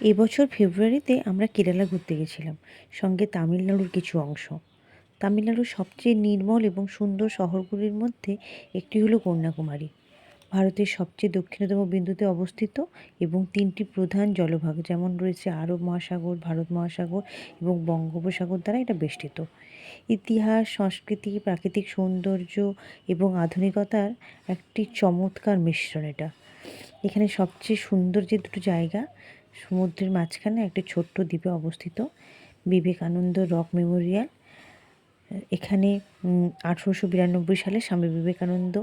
এবছর ফেব্রুয়ারিতে আমরা কেরালা ঘুরতে গেছিলাম, সঙ্গে তামিলনাড়ুর কিছু অংশ। তামিলনাড়ুর সবচেয়ে নির্মল এবং সুন্দর শহরগুলির মধ্যে একটি হলো কন্যাকুমারী। ভারতের সবচেয়ে দক্ষিণতম বিন্দুতে অবস্থিত এবং তিনটি প্রধান জলভাগ, যেমন রয়েছে আরব মহাসাগর, ভারত মহাসাগর এবং বঙ্গোপসাগর দ্বারা এটা বেষ্টিত। ইতিহাস, সংস্কৃতি, প্রাকৃতিক সৌন্দর্য এবং আধুনিকতার একটি চমৎকার মিশ্রণ এটা। এখানে সবচেয়ে সুন্দর যে দুটো জায়গা সমুদ্রের মাঝখানে একটি ছোট্ট দ্বীপে অবস্থিত, বিবেকানন্দ রক মেমোরিয়াল। এখানে আঠেরোশো বিরানব্বই সালে স্বামী বিবেকানন্দ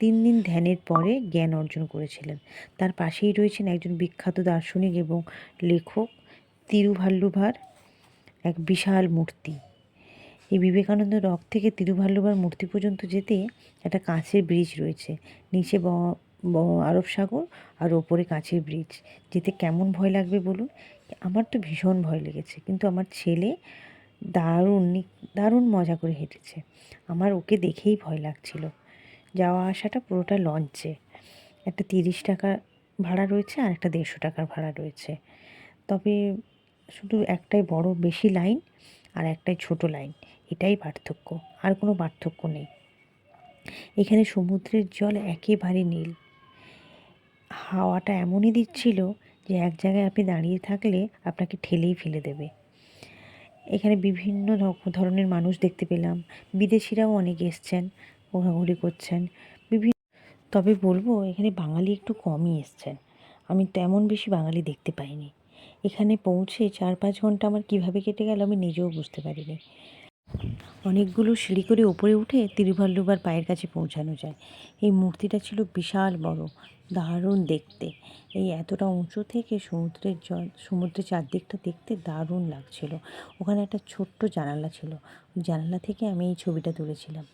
তিন দিন ধ্যানের পরে জ্ঞান অর্জন করেছিলেন। তার পাশেই রয়েছেন একজন বিখ্যাত দার্শনিক এবং লেখক তিরুভাল্লুভার, এক বিশাল মূর্তি। এই বিবেকানন্দ রক থেকে তিরুভাল্লুভার মূর্তি পর্যন্ত যেতে একটা কাঁচের ব্রিজ রয়েছে। নিচে আরব সাগর আর ওপরে কাঁচের ব্রিজ যেতে কেমন ভয় লাগবে বলুন? আমার তো ভীষণ ভয় লেগেছে, কিন্তু আমার ছেলে দারুণ দারুণ মজা করে হেঁটেছে। আমার ওকে দেখেই ভয় লাগছিল। যাওয়া আসাটা পুরোটা লঞ্চে। একটা তিরিশ টাকা ভাড়া রয়েছে আর একটা দেড়শো টাকার ভাড়া রয়েছে। তবে শুধু একটাই বড়, বেশি লাইন আর একটাই ছোট লাইন, এটাই পার্থক্য, আর কোনো পার্থক্য নেই। এখানে সমুদ্রের জল একেবারে নীল। হাওয়াটা এমনই দিচ্ছিল যে এক জায়গায় আপনি দাঁড়িয়ে থাকলে আপনাকে ঠেলেই ফেলে দেবে। এখানে বিভিন্ন ধরনের মানুষ দেখতে পেলাম। বিদেশিরাও অনেক এসছেন, ঘোরাঘুরি করছেন। বিভিন্ন তবে বলব এখানে বাঙালি একটু কমই এসছেন। আমি তেমন বেশি বাঙালি দেখতে পাইনি। এখানে পৌঁছে চার পাঁচ ঘণ্টা আমার কীভাবে কেটে গেল আমি নিজেও বুঝতে পারিনি। অনেকগুলো সিঁড়ি করে ওপরে উঠে তিরুভাল্লুবার পায়ের কাছে পৌঁছানো যায়। এই মূর্তিটা ছিল বিশাল বড়, দারুণ দেখতে। এই এতটা উঁচু থেকে সমুদ্রের জল সমুদ্রের চারদিকটা দেখতে দারুণ লাগছিল। ওখানে একটা ছোট্ট জানালা ছিল। জানালা থেকে আমি এই ছবিটা তুলেছিলাম।